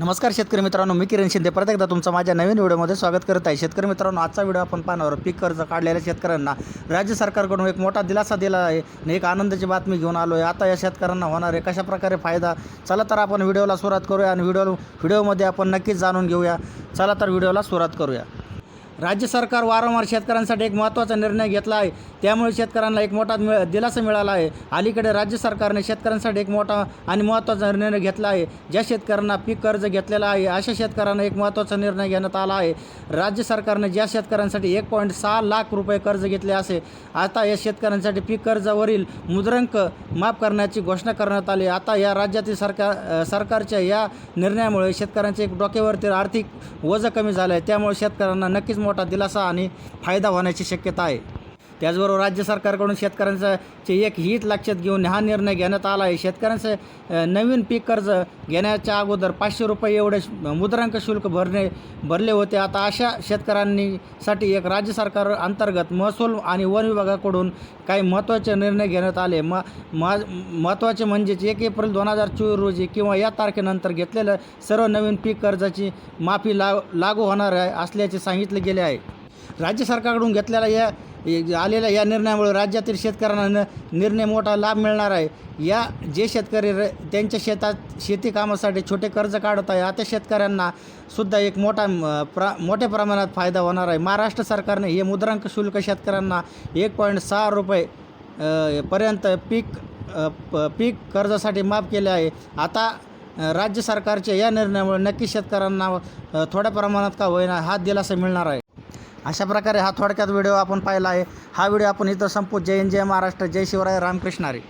नमस्कार शेतकरी मित्रांनो मी किरण शिंदे. परत एकदा तुमचं माझ्या नवीन व्हिडिओमध्ये स्वागत करत आहे. शेतकरी मित्रांनो आजचा व्हिडिओ आपण पाहणार पीक कर्ज काढलेल्या शेतकऱ्यांना राज्य सरकारकडून एक मोठा दिलासा दिला आहे आणि एक आनंदाची बातमी घेऊन आलो आहे. आता या शेतकऱ्यांना होणार आहे कशाप्रकारे फायदा? चला तर आपण व्हिडिओला सुरुवात करूया आणि व्हिडिओ व्हिडिओमध्ये आपण नक्कीच जाणून घेऊया. चला तर व्हिडिओला सुरुवात करूया. राज्य सरकार वारंवार शेतकऱ्यांसाठी एक महत्त्वाचा निर्णय घेतला आहे. त्यामुळे शेतकऱ्यांना एक मोठा मिळ दिलासा मिळाला आहे. अलीकडे राज्य सरकारने शेतकऱ्यांसाठी एक मोठा आणि महत्त्वाचा निर्णय घेतला आहे. ज्या शेतकऱ्यांना पीक कर्ज घेतलेलं आहे अशा शेतकऱ्यांना एक महत्त्वाचा निर्णय घेण्यात आला आहे. राज्य सरकारने ज्या शेतकऱ्यांसाठी एक पॉईंट सहा लाख रुपये कर्ज घेतले असे आता या शेतकऱ्यांसाठी पीक कर्जावरील मुद्रांक माफ करण्याची घोषणा करण्यात आली. आता या राज्यातील सरकार सरकारच्या या निर्णयामुळे शेतकऱ्यांचे एक डोक्यावरती आर्थिक वजं कमी झालं आहे त्यामुळे शेतकऱ्यांना नक्कीच मोठा मोठा दिलासा आणि फायदा होण्याची शक्यता आहे. त्याचबरोबर राज्य सरकारकडून शेतकऱ्यांचं चे एक हित लक्षात घेऊन हा निर्णय घेण्यात आला आहे. शेतकऱ्यांचं नवीन पीक कर्ज घेण्याच्या अगोदर पाचशे रुपये एवढे मुद्रांक शुल्क भरणे भरले होते. आता अशा शेतकऱ्यांनीसाठी एक राज्य सरकार अंतर्गत महसूल आणि वन विभागाकडून काही महत्त्वाचे निर्णय घेण्यात आले. म महत्त्वाचे म्हणजेच एक एप्रिल दोन हजार चोवीस रोजी किंवा या तारखेनंतर घेतलेलं सर्व नवीन पीक कर्जाची माफी ला लागू होणार आहे असल्याचे सांगितले गेले आहे. राज्य सरकारकडून घेतलेल्या या- आलेल्या या निर्णयामुळे राज्यातील शेतकऱ्यांना न- निर्णय मोठा लाभ मिळणार आहे. या जे शेतकरी र त्यांच्या शेतात शेती कामासाठी छोटे कर्ज काढत आहे आता शेतकऱ्यांना सुद्धा एक मोठा म, प्रा मोठ्या प्रमाणात फायदा होणार आहे. महाराष्ट्र सरकारने हे मुद्रांक शुल्क शेतकऱ्यांना एक पॉईंट सहा रुपये पर्यंत पीक पीक कर्जासाठी माफ केले आहे. आता राज्य सरकारच्या या निर्णयामुळे नक्की शेतकऱ्यांना थोड्या प्रमाणात का होईना हा दिलासा मिळणार आहे. अशा प्रकारे हा थोडक्यात व्हिडिओ आपण पाहिला आहे. हा व्हिडिओ आपण इथं संपू. जय हिंद जय महाराष्ट्र जय शिवराय रामकृष्ण हरी.